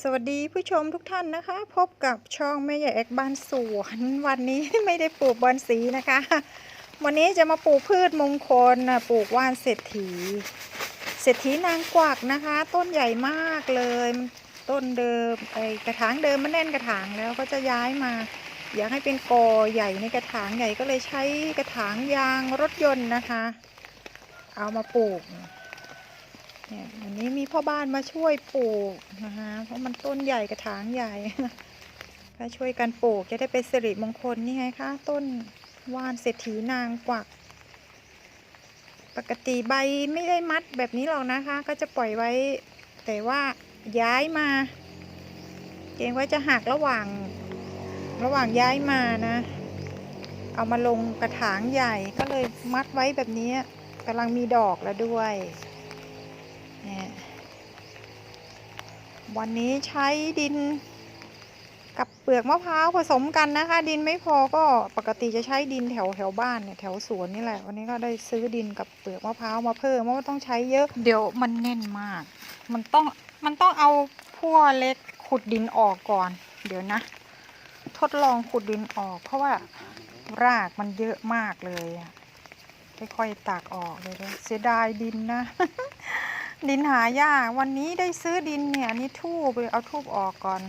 สวัสดีผู้ชมทุกท่านนะคะ พบกับช่องแม่ใหญ่แอกบ้านสวนวันนี้ไม่ได้ปลูกบอนสีนะคะ วันนี้จะมาปลูกพืชมงคลนะปลูกว่านเศรษฐี เศรษฐีนางกวักนะคะ ต้นใหญ่มากเลย ต้นเดิมไอกระถางเดิมมันแน่นกระถางแล้วก็จะย้ายมา อยากให้เป็นกอใหญ่ในกระถางใหญ่ก็เลยใช้กระถางยางรถยนต์นะคะ เอามาปลูก เนี่ยวันนี้มีพ่อบ้านมาช่วยปลูกนะคะเพราะมันต้นใหญ่กระถางใหญ่ก็ช่วยกันปลูกจะได้เป็นสิริมงคลนี่ไงคะต้นว่านเศรษฐีนางกวัก ปกติใบไม่ได้มัดแบบนี้หรอกนะคะ ก็จะปล่อยไว้ แต่ว่าย้ายมาเกรงว่าจะหักระหว่างระหว่างย้ายมานะ เอามาลงกระถางใหญ่ก็เลยมัดไว้แบบนี้กำลังมีดอกแล้วด้วยเนี่ย วันนี้ใช้ดินกับเปลือกมะพร้าวผสมกันนะคะ ดินไม่พอก็ปกติจะใช้ดินแถวแถวบ้านเนี่ยแถวสวนนี่แหละ วันนี้ก็ได้ซื้อดินกับเปลือกมะพร้าวมาเพิ่มเพราะว่าต้องใช้เยอะเดี๋ยวมันแน่นมาก มันต้องมันต้องเอาพั่วเล็กขุดดินออกก่อน เดี๋ยวนะ ทดลองขุดดินออก เพราะว่ารากมันเยอะมากเลยอะค่อยๆตักออกเลยเลยเสียดายดินนะ ดินหายาก วันนี้ได้ซื้อดินเนี่ยนนี้ทูบเลยเอาทูบออกก่อน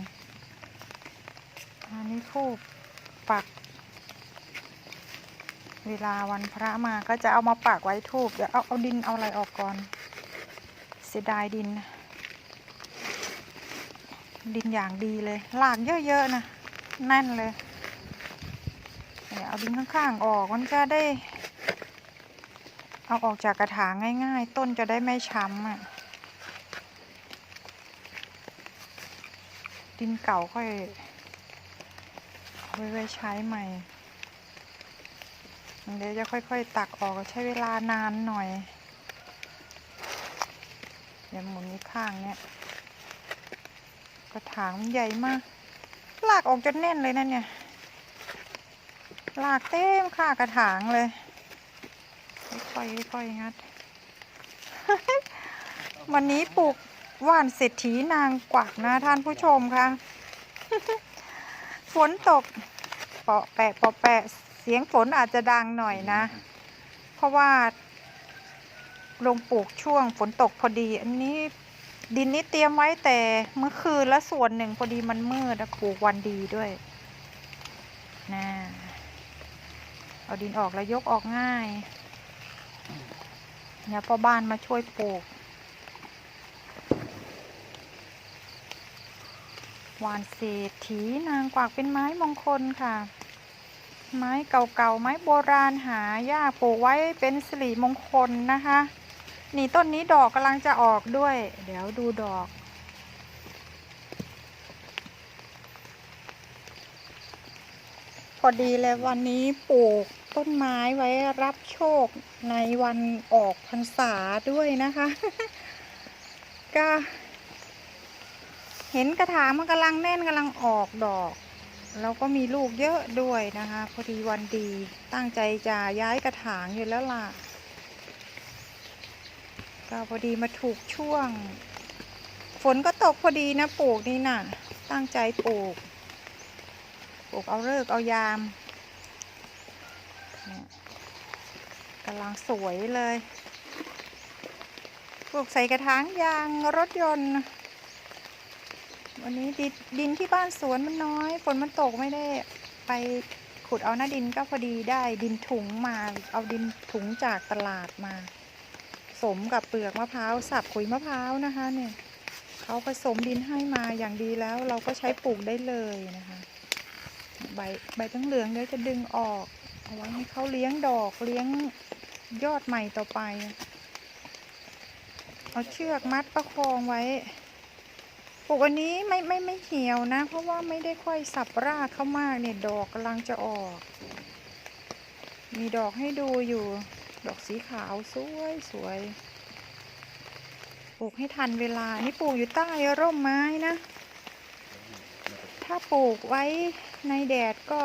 อันนี้ทูบปัก เวลาวันพระมาก็จะเอามาปักไว้ทูบเดี๋ยวเอาเอาดินเอาอะไรออกก่อน เสียดายดิน ดินอย่างดีเลยหลากเยอะๆนะแน่นเลยเดี๋ยวเอาดินข้างๆออกมันจะได้ เอาออกจากกระถางง่าย ๆ ต้นจะได้ไม่ช้ำอะ ดินเก่าค่อยเอาไว้ไว้ใช้ใหม่เดี๋ยวจะค่อย ๆ ตักออกใช้เวลานานหน่อย เดี๋ยวหมุนนี้ข้างเนี้ยกระถางมันใหญ่มาก ลากออกจนแน่นเลยนะเนี่ย ลากเต็มค่ากระถางเลย อยค่อยงัด วันนี้ปลูกว่านเศรษฐีนางกวักนะท่านผู้ชมคะฝนตกเปาะแปะเปาะแปะ เสียงฝนอาจจะดังหน่อยนะ เพราะว่า ลงปลูกช่วงฝนตกพอดี อันนี้ดินนี้เตรียมไว้แต่เมื่อคืนและส่วนหนึ่งพอดีมันมืดอะปลูกวันดีด้วยนะเอาดินออกแล้วยกออกง่าย เนี่ยพ่อบ้านมาช่วยปลูกหวานเศรษฐีนางกวักเป็นไม้มงคลค่ะ ไม้เก่าๆไม้โบราณหายากปลูกไว้เป็นสิริมงคลนะคะ นี่ต้นนี้ดอกกำลังจะออกด้วย เดี๋ยวดูดอก พอดีเลยวันนี้ปลูก ต้นไม้ไว้รับโชคในวันออกพรรษาด้วยนะคะ ก็ เห็นกระถางมันกำลังแน่นกำลังออกดอก แล้วก็มีลูกเยอะด้วยนะคะพอดีวันดีตั้งใจจะย้ายกระถางอยู่แล้วล่ะ ก็พอดีมาถูกช่วง ฝนก็ตกพอดีนะปลูกนี่น่ะ ตั้งใจปลูก ปลูกเอาเลิกเอายาม เนี่ยกำลังสวยเลยปลูกใส่กระถางยางรถยนต์ วันนี้ดินดินที่บ้านสวนมันน้อย ฝนมันตกไม่ได้ไปขุดเอาหน้าดินก็พอดีได้ดินถุงมา เอาดินถุงจากตลาดมา สมกับเปลือกมะพร้าวสับขุยมะพร้าวนะคะเนี่ยเขาผสมดินให้มาอย่างดีแล้วเราก็ใช้ปลูกได้เลยนะคะ ใบใบตั้งเหลืองเดี๋ยวจะดึงออก เอาไว้ให้เขาเลี้ยงดอกเลี้ยงยอดใหม่ต่อไป เอาเชือกมัดประคองไว้ปลูกอันนี้ไม่ไม่ไม่เหี่ยวนะ เพราะว่าไม่ได้ค่อยสับรากเข้ามากเนี่ยดอกกำลังจะออก มีดอกให้ดูอยู่ ดอกสีขาวสวยสวยปลูกให้ทันเวลา นี่ปลูกอยู่ใต้ร่มไม้นะ ถ้าปลูกไว้ในแดดก็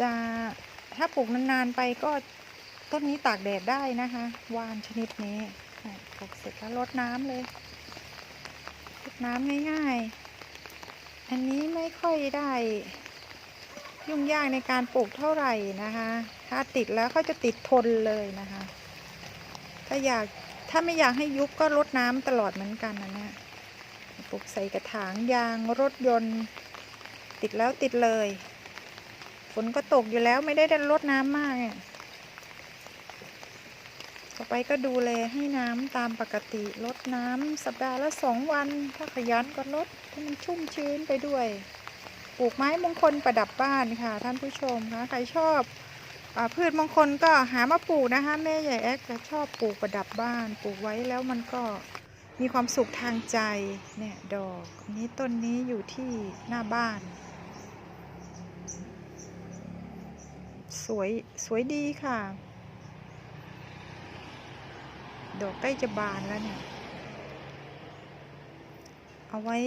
จะถ้าปลูกนานๆไปก็ต้นนี้ตากแดดได้นะคะ วานชนิดนี้ปลูกเสร็จแล้วรดน้ำเลยน้ำง่ายๆ อันนี้ไม่ค่อยได้ ยุ่งยากในการปลูกเท่าไหร่นะคะ ถ้าติดแล้วเขาจะติดทนเลยนะคะ ถ้าอยากถ้าไม่อยากให้ยุบก็รดน้ำตลอดเหมือนกันนะเนี่ยปลูกใส่กระถางยางรถยนต์ ติดแล้วติดเลย ฝนก็ตกอยู่แล้วไม่ได้ดันรดน้ำมากเนี่ยต่อไปก็ดูแลให้น้ำตามปกติรดน้ำสัปดาห์ละสองวัน ถ้าขยันก็รดให้มันชุ่มชื้นไปด้วยปลูกไม้มงคลประดับบ้านค่ะ ท่านผู้ชมคะใครชอบอพืชมงคลก็หามาปลูกนะคะแม่ใหญ่แอ๊กจะชอบปลูกประดับบ้าน ปลูกไว้แล้วมันก็มีความสุขทางใจเนี่ยดอกนี้ต้นนี้อยู่ที่หน้าบ้าน สวยสวยดีค่ะ ดอกใกล้จะบานแล้วเนี่ย เอาไว้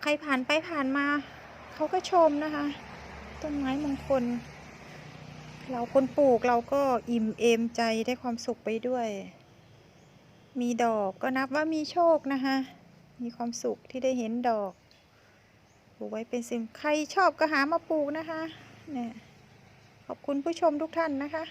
ใครผ่านไปผ่านมา เขาก็ชมนะคะ ต้นไม้มงคล เราคนปลูกเราก็อิ่มเอมใจได้ความสุขไปด้วย มีดอกก็นับว่ามีโชคนะคะ มีความสุขที่ได้เห็นดอกปลูกไว้เป็นสิ่งใครชอบก็หามาปลูกนะคะ นี่ขอบคุณผู้ชมทุกท่านนะคะ